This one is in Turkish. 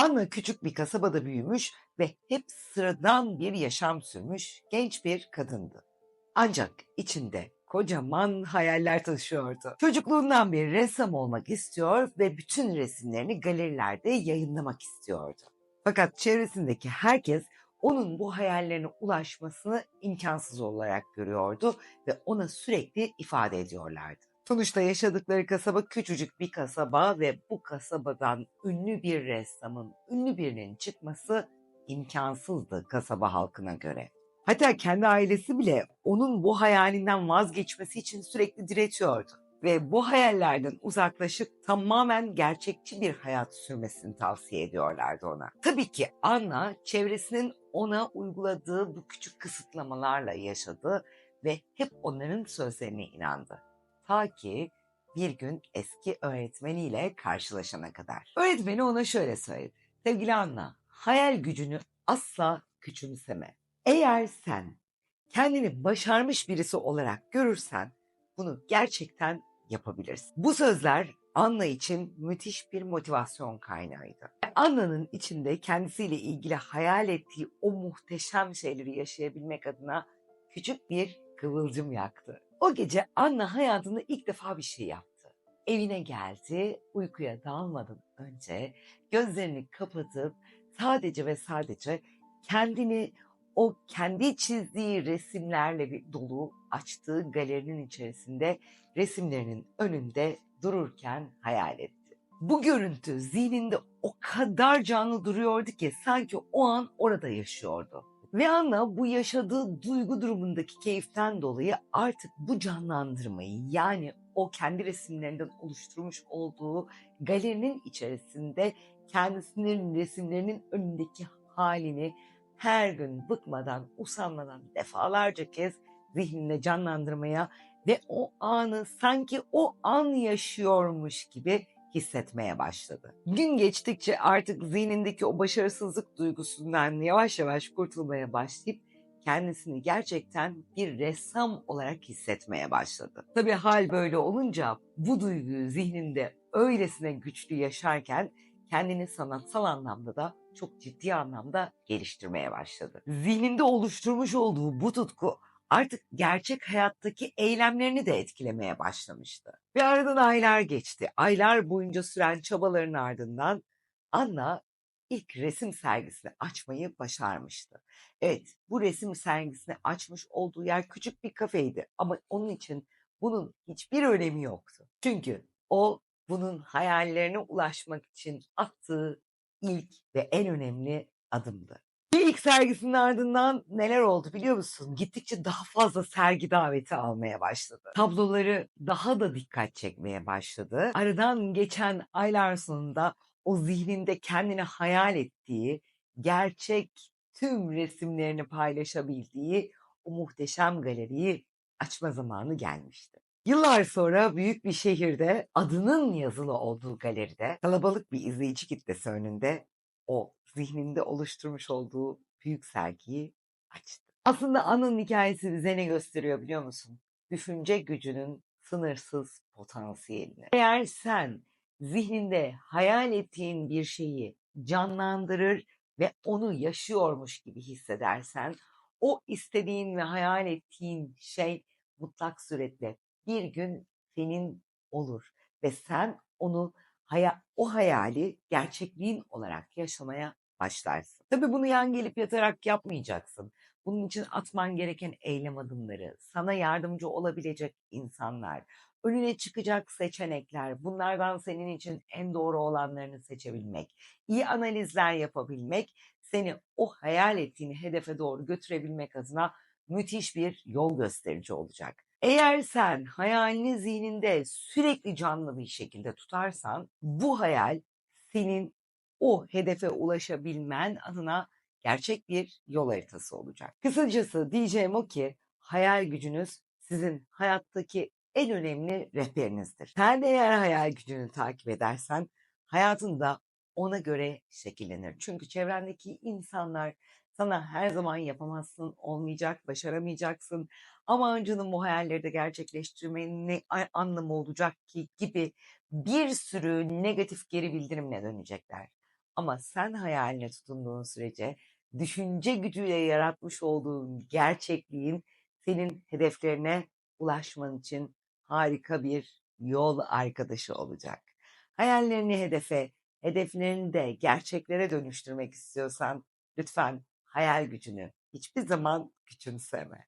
Anna küçük bir kasabada büyümüş ve hep sıradan bir yaşam sürmüş genç bir kadındı. Ancak içinde kocaman hayaller taşıyordu. Çocukluğundan beri ressam olmak istiyor ve bütün resimlerini galerilerde yayınlamak istiyordu. Fakat çevresindeki herkes onun bu hayallerine ulaşmasını imkansız olarak görüyordu ve ona sürekli ifade ediyorlardı. Sonuçta yaşadıkları kasaba küçücük bir kasaba ve bu kasabadan ünlü bir ressamın, ünlü birinin çıkması imkansızdı kasaba halkına göre. Hatta kendi ailesi bile onun bu hayalinden vazgeçmesi için sürekli diretiyordu. Ve bu hayallerden uzaklaşıp tamamen gerçekçi bir hayat sürmesini tavsiye ediyorlardı ona. Tabii ki Anna çevresinin ona uyguladığı bu küçük kısıtlamalarla yaşadı ve hep onların sözlerine inandı. Ta ki bir gün eski öğretmeniyle karşılaşana kadar. Öğretmeni ona şöyle söyledi. Sevgili Anna, hayal gücünü asla küçümseme. Eğer sen kendini başarmış birisi olarak görürsen bunu gerçekten yapabilirsin. Bu sözler Anna için müthiş bir motivasyon kaynağıydı. Anna'nın içinde kendisiyle ilgili hayal ettiği o muhteşem şeyleri yaşayabilmek adına küçük bir kıvılcım yaktı. O gece Anna hayatında ilk defa bir şey yaptı. Evine geldi, uykuya dalmadan önce gözlerini kapatıp sadece ve sadece kendini o kendi çizdiği resimlerle bir dolu açtığı galerinin içerisinde resimlerinin önünde dururken hayal etti. Bu görüntü zihninde o kadar canlı duruyordu ki sanki o an orada yaşıyordu. Ve Anna bu yaşadığı duygu durumundaki keyiften dolayı artık bu canlandırmayı yani o kendi resimlerinden oluşturmuş olduğu galerinin içerisinde kendisinin resimlerinin önündeki halini her gün bıkmadan, usanmadan defalarca kez zihninde canlandırmaya ve o anı sanki o an yaşıyormuş gibi hissetmeye başladı. Gün geçtikçe artık zihnindeki o başarısızlık duygusundan yavaş yavaş kurtulmaya başlayıp kendisini gerçekten bir ressam olarak hissetmeye başladı. Tabii hal böyle olunca bu duyguyu zihninde öylesine güçlü yaşarken kendini sanatsal anlamda da çok ciddi anlamda geliştirmeye başladı. Zihninde oluşturmuş olduğu bu tutku artık gerçek hayattaki eylemlerini de etkilemeye başlamıştı. Ve aradan aylar geçti. Aylar boyunca süren çabaların ardından Anna ilk resim sergisini açmayı başarmıştı. Evet, bu resim sergisini açmış olduğu yer küçük bir kafeydi ama onun için bunun hiçbir önemi yoktu. Çünkü o bunun hayallerine ulaşmak için attığı ilk ve en önemli adımdı. Bir ilk sergisinin ardından neler oldu biliyor musun? Gittikçe daha fazla sergi daveti almaya başladı. Tabloları daha da dikkat çekmeye başladı. Aradan geçen aylar sonunda o zihninde kendini hayal ettiği, gerçek tüm resimlerini paylaşabildiği o muhteşem galeriyi açma zamanı gelmişti. Yıllar sonra büyük bir şehirde adının yazılı olduğu galeride kalabalık bir izleyici kitlesi önünde o zihninde oluşturmuş olduğu büyük sergiyi açtı. Aslında Ana'nın hikayesi bize ne gösteriyor biliyor musun? Düşünce gücünün sınırsız potansiyelini. Eğer sen zihninde hayal ettiğin bir şeyi canlandırır ve onu yaşıyormuş gibi hissedersen o istediğin ve hayal ettiğin şey mutlak suretle bir gün senin olur ve sen onu o hayali gerçekliğin olarak yaşamaya başlarsın. Tabii bunu yan gelip yatarak yapmayacaksın. Bunun için atman gereken eylem adımları, sana yardımcı olabilecek insanlar, önüne çıkacak seçenekler, bunlardan senin için en doğru olanlarını seçebilmek, iyi analizler yapabilmek, seni o hayal ettiğin hedefe doğru götürebilmek adına müthiş bir yol gösterici olacak. Eğer sen hayalini zihninde sürekli canlı bir şekilde tutarsan bu hayal senin o hedefe ulaşabilmen adına gerçek bir yol haritası olacak. Kısacası diyeceğim o ki hayal gücünüz sizin hayattaki en önemli rehberinizdir. Sen de eğer hayal gücünü takip edersen hayatında ona göre şekillenir. Çünkü çevrendeki insanlar sana her zaman yapamazsın, olmayacak, başaramayacaksın. Ama canım bu hayalleri de gerçekleştirmenin ne anlamı olacak ki gibi bir sürü negatif geri bildirimle dönecekler. Ama sen hayaline tutunduğun sürece düşünce gücüyle yaratmış olduğun gerçekliğin senin hedeflerine ulaşman için harika bir yol arkadaşı olacak. Hayallerini hedefe, hedeflerini de gerçeklere dönüştürmek istiyorsan lütfen hayal gücünü hiçbir zaman küçümseme.